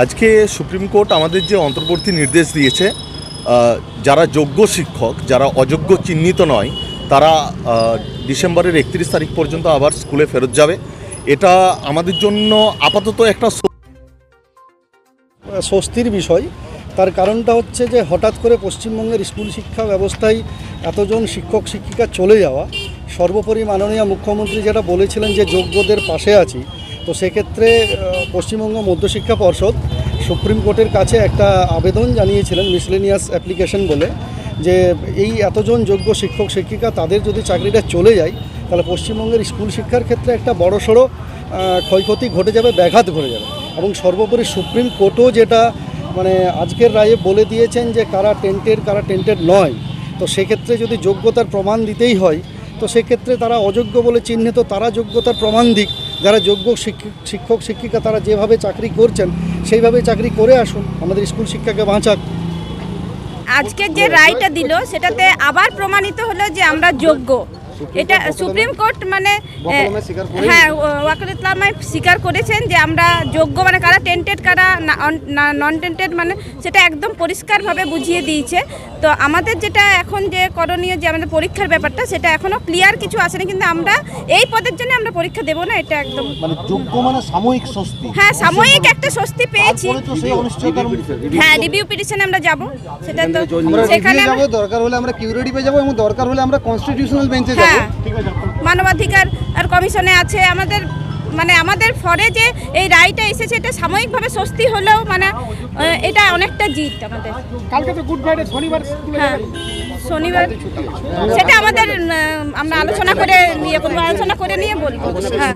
আজকে supreme court আমাদের যে অন্তর্বর্তী নির্দেশ দিয়েছে যারা যোগ্য শিক্ষক, যারা অযোগ্য চিহ্নিত নয়, তারা ডিসেম্বরের একত্রিশ তারিখ পর্যন্ত আবার স্কুলে ফেরত যাবে। এটা আমাদের জন্য আপাতত একটা স্বস্তির বিষয়। তার কারণটা হচ্ছে যে হঠাৎ করে পশ্চিমবঙ্গের স্কুল শিক্ষা ব্যবস্থায় এতজন শিক্ষক, শিক্ষিকা চলে যাওয়া, সর্বোপরি মাননীয় মুখ্যমন্ত্রী যেটা বলেছিলেন যে যোগ্যদের পাশে আছি তো সেক্ষেত্রে পশ্চিমবঙ্গ মধ্যশিক্ষা পর্ষদ সুপ্রিম কোর্টের কাছে একটা আবেদন জানিয়েছিলেন মিসলেনিয়াস অ্যাপ্লিকেশন বলে, যে এই এতজন যোগ্য শিক্ষক, শিক্ষিকা তাদের যদি চাকরিটা চলে যায়, তাহলে পশ্চিমবঙ্গের স্কুল শিক্ষার ক্ষেত্রে একটা বড়সড় ক্ষয়ক্ষতি ঘটে যাবে, ব্যাঘাত ঘটে যাবে। এবং সর্বোপরি সুপ্রিম কোর্টও যেটা মানে আজকের রায়ে বলে দিয়েছেন যে কারা টেন্টেড কারা টেন্টেড নয়। তো সেক্ষেত্রে যদি যোগ্যতার প্রমাণ দিতেই হয়, তো সেক্ষেত্রে তারা অযোগ্য বলে চিহ্নিত, তারা যোগ্যতার প্রমাণ দিক। যারা যোগ্য শিক্ষক শিক্ষক, তারা যেভাবে চাকরি করছেন, সেইভাবে চাকরি করে আসুন। আমাদের স্কুল শিক্ষাকে বাঁচাক। আজকে যে রায়টা দিল, সেটাতে আবার প্রমাণিত হলো যে আমরা যোগ্য। এটা সুপ্রিম কোর্ট মানে হ্যাঁ ওয়াকাল ইসলামায় স্বীকার করেছেন যে আমরা যোগ্য মানে কারা টেন্টেড কারা নন টেন্টেড মানে সেটা একদম পরিষ্কারভাবে বুঝিয়ে দিয়েছে। তো আমাদের যেটা এখন যে করণীয় যে আমাদের পরীক্ষার ব্যাপারটা সেটা এখনও ক্লিয়ার কিছু আসেনি কিন্তু আমরা এই পদের জন্য আমরা পরীক্ষা দেবো না এটা একদম মানে যোগ্য মানে সাময়িক স্বস্তি। হ্যাঁ সাময়িক একটা স্বস্তি পেয়েছি। হ্যাঁ রিভিউ পিটিশনে আমরা যাব। সেটা তো সেখানে দরকার হলে আমরা কিউরিটিতে যাব এবং দরকার হলে আমরা কনস্টিটিউশনাল বেঞ্চে যাব হ্যাঁ। মানবাধিকার আর কমিশনে আছে। আমাদের মানে আমাদের ফরে যে এই রায়টা এসেছে এটা সাময়িকভাবে স্বস্তি হলেও মানে এটা অনেকটা জিত আমাদের। কালকে তো গুড ফ্রাইডে শনিবার হ্যাঁ শনিবার। সেটা আমাদের আমরা আলোচনা করে নিয়ে কোনো আলোচনা করে নিয়ে বলব। হ্যাঁ।